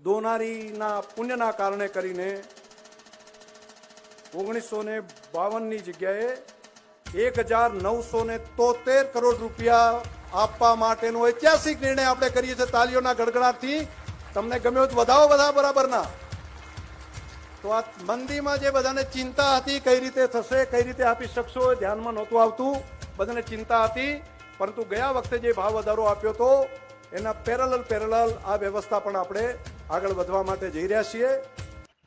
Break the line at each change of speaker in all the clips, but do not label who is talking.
દોનારીના પુણ્યના કારણે કરીને ઓગણીસો ને બાવનની જગ્યાએ એક હજાર નવસો ને તોતેર કરોડ રૂપિયા આપવા માટેનો ઐતિહાસિક નિર્ણય આપણે કરીએ છીએ તાલીઓના ગડગડાટથી. તમને ગમ્યો તો વધાવો બધા બરાબરના. તો આ મંદીમાં જે બધાને ચિંતા હતી કઈ રીતે થશે, કઈ રીતે આપી શકશો એ ધ્યાનમાં નહોતું આવતું. બધાને ચિંતા હતી, પરંતુ ગયા વખતે જે ભાવ વધારો આપ્યો હતો એના પેરેલલ પેરેલલ આ વ્યવસ્થા પણ આપણે આગળ વધવા માટે જઈ રહ્યા છીએ.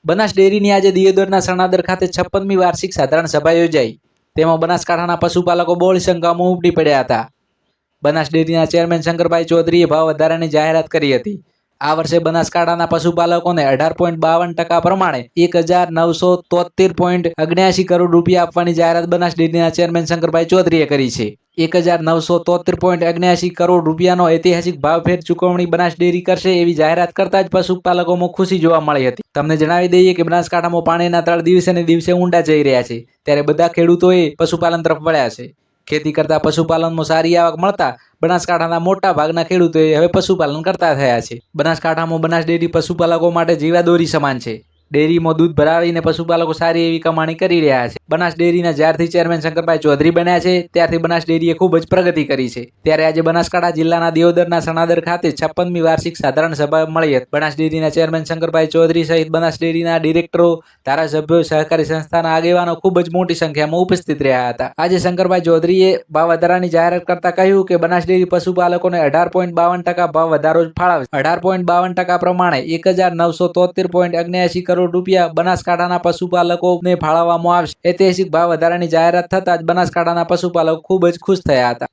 બનાસ ડેરીની આજે દિયોદરના સણાદર ખાતે છપ્પનમી વાર્ષિક સાધારણ સભા યોજાઈ. તેમાં બનાસકાંઠાના પશુપાલકો બોળી સંખ્યામાં ઉમટી પડ્યા હતા. બનાસ ડેરીના ચેરમેન શંકરભાઈ ચૌધરીએ ભાવ વધારાની જાહેરાત કરી હતી. આ વર્ષે બનાસકાંઠાના પશુપાલકોને અઢાર પોઈન્ટ બાવન ટકા પ્રમાણે એક હજાર નવસો તોતેર પોઈન્ટ અગ્યાસી કરોડ રૂપિયા આપવાની જાહેરાત બનાસ ડેરીના ચેરમેન શંકરભાઈ ચૌધરીએ કરી છે. એક હજાર નવસો તોતેર પોઈન્ટ અગ્યાસી કરોડ રૂપિયાનો ઐતિહાસિક ભાવફેર ચૂકવણી બનાસ ડેરી કરશે એવી જાહેરાત કરતા જ પશુપાલકોમાં ખુશી જોવા મળી હતી. તમને જણાવી દઈએ કે બનાસકાંઠામાં પાણીના તળ દિવસે ને દિવસે ઊંડા જઈ રહ્યા છે. ત્યારે બધા ખેડૂતોએ પશુપાલન તરફ વળ્યા છે. ખેતી કરતા પશુપાલનમાં સારી આવક મળતા બનાસકાંઠાના મોટા ભાગના ખેડૂતોએ હવે પશુપાલન કરતા થયા છે. બનાસકાંઠામાં બનાસ ડેરી પશુપાલકો માટે જીવાદોરી સમાન છે. ડેરીમાં દૂધ ભરાવીને પશુપાલકો સારી એવી કમાણી કરી રહ્યા છે. બનાસ ડેરીના જ્યારથી ચેરમેન શંકરભાઈ ચૌધરી બન્યા છે, ત્યારથી બનાસ ડેરીએ ખૂબ જ પ્રગતિ કરી છે. ત્યારે આજે બનાસકાંઠા જિલ્લાના દેવદરના સણાદર ખાતે છપ્પનમી વાર્ષિક સાધારણ સભા મળી હતી. બનાસ ડેરીના ચેરમેન શંકરભાઈ ચૌધરી સહિત બનાસ ડેરીના ડિરેક્ટરો, ધારાસભ્યો, સહકારી સંસ્થાના આગેવાનો ખૂબ જ મોટી સંખ્યામાં ઉપસ્થિત રહ્યા હતા. આજે શંકરભાઈ ચૌધરીએ ભાવ વધારાની જાહેરાત કરતા કહ્યું કે બનાસ ડેરી પશુપાલકોને અઢાર પોઈન્ટ બાવન ટકા ભાવ વધારો ફાળવશે અઢાર પોઈન્ટ બાવન ટકા પ્રમાણે એક હજાર નવસો તોતેર પોઈન્ટ અગ્યાસી કરોડ રૂપિયા બનાસકાંઠાના પશુપાલકોને ફાળવવામાં આવશે. ઐતિહાસિક ભાવ વધારાની જાહેરાત થતાં જ બનાસકાંઠાના પશુપાલકો ખૂબ જ ખુશ થયા હતા.